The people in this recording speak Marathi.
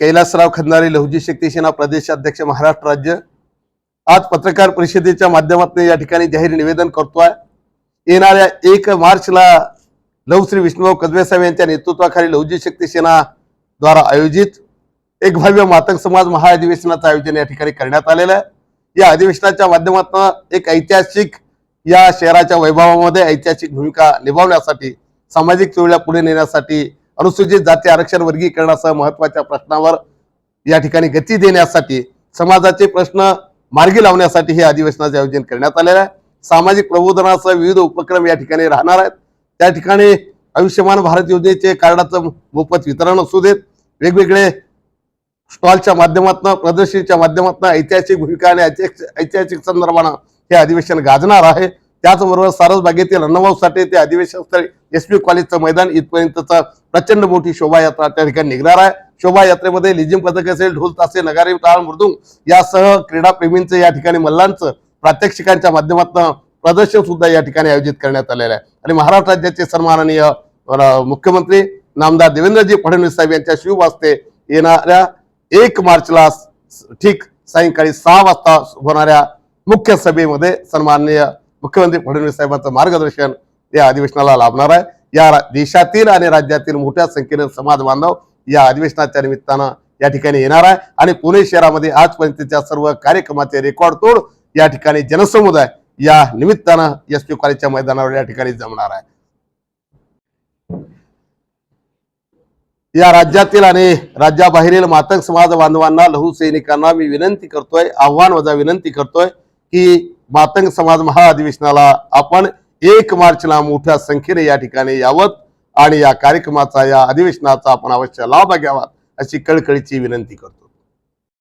कैलासराव खंदारे लहुजी शक्ती सेना प्रदेशाध्यक्ष महाराष्ट्र राज्य. आज पत्रकार परिषदेच्या माध्यमातून या ठिकाणी जाहीर निवेदन करतोय. येणाऱ्या एक मार्चला लवश्री विष्णुभाऊ कदवे साहेब यांच्या नेतृत्वाखाली लहुजी शक्ती सेना द्वारा आयोजित एक भव्य मातंग समाज महाअधिवेशनाचं आयोजन या ठिकाणी करण्यात आलेलं आहे. या अधिवेशनाच्या माध्यमातून एक ऐतिहासिक या शहराच्या वैभवामध्ये ऐतिहासिक भूमिका निभावण्यासाठी सामाजिक चळवळ्या पुढे नेण्यासाठी अनुसूचित जाती आरक्षण वर्गीकरणासह महत्त्वाच्या प्रश्नावर या ठिकाणी गती देण्यासाठी समाजाचे प्रश्न मार्गी लावण्यासाठी हे अधिवेशनाचे आयोजन करण्यात आलेलं आहे. सामाजिक प्रबोधनासह विविध उपक्रम या ठिकाणी राहणार आहेत. त्या ठिकाणी आयुष्यमान भारत योजनेचे कार्डाचं मोफत वितरण असू देत वेगवेगळे स्टॉलच्या माध्यमातून प्रदर्शनीच्या माध्यमातून ऐतिहासिक भूमिका आणि ऐतिहासिक ऐतिहासिक संदर्भानं हे अधिवेशन गाजणार आहे. त्याचबरोबर सारसबागेतील अण्णाभाऊ साठे ते अधिवेशनस्थळी एस पी कॉलेजचं मैदान इथपर्यंतचा प्रचंड मोठी शोभायात्रा त्या ठिकाणी निघणार आहे. शोभायात्रेमध्ये लिजिम पथक असेल ढोल तासे नगारी टाळ मृदुंग यासह क्रीडाप्रेमींचं या ठिकाणी मल्लांचं प्रात्यक्षिकांच्या माध्यमातून प्रदर्शन सुद्धा या ठिकाणी आयोजित करण्यात आलेलं आहे. आणि महाराष्ट्र राज्याचे सन्माननीय मुख्यमंत्री नामदार देवेंद्रजी फडणवीस साहेब यांच्या शिववास्ते येणाऱ्या एक मार्चला ठीक सायंकाळी सहा वाजता होणाऱ्या मुख्य सभेमध्ये सन्माननीय मुख्यमंत्री फडणवीस साहेबांचं मार्गदर्शन या अधिवेशनाला लाभणार आहे. या देशातील आणि राज्यातील मोठ्या संख्येने समाज बांधव या अधिवेशनाच्या निमित्तानं या ठिकाणी येणार आहे. आणि पुणे शहरामध्ये आजपर्यंतच्या सर्व कार्यक्रमाचे रेकॉर्ड तोड या ठिकाणी जनसमुदाय या निमित्तानं एस पी कॉलेजच्या मैदानावर या ठिकाणी जमणार आहे. या राज्यातील आणि राज्याबाहेरील मातंग समाज बांधवांना लहू सैनिकांना मी विनंती करतोय आव्हान वजा विनंती करतोय की मातंग समाज महाअधिवेशनाला आपण एक मार्चला मोठ्या संख्येने या ठिकाणी यावत आणि या कार्यक्रमाचा या अधिवेशनाचा आपण अवश्य लाभ घ्यावा अशी कळकळीची विनंती करतो.